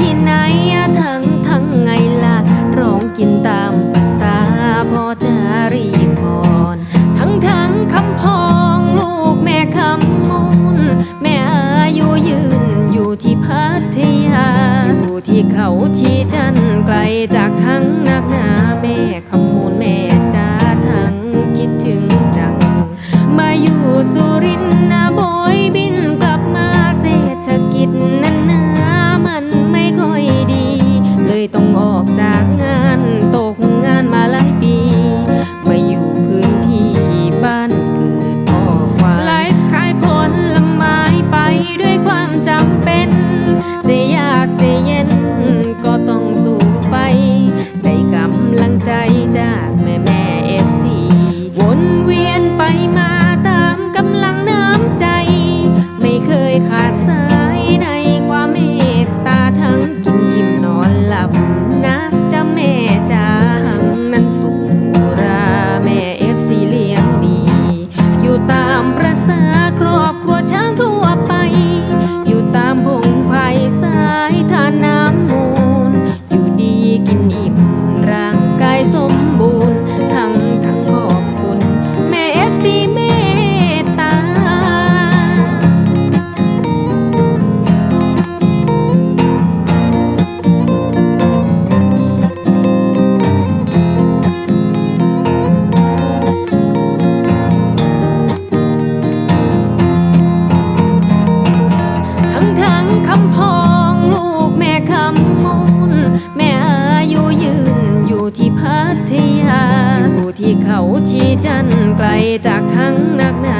ที่ไหนทั้งทั้งไงล่ะร้องกินตามภาษาพอจะรีพรทั้งทั้งคำพองลูกแม่คำมูลแม่อายุยืนอยู่ที่พัทยา อยู่ที่เขาชีจันไกลจากทั้ง ที่เขาชีจันไกลจากทั้งนักหนา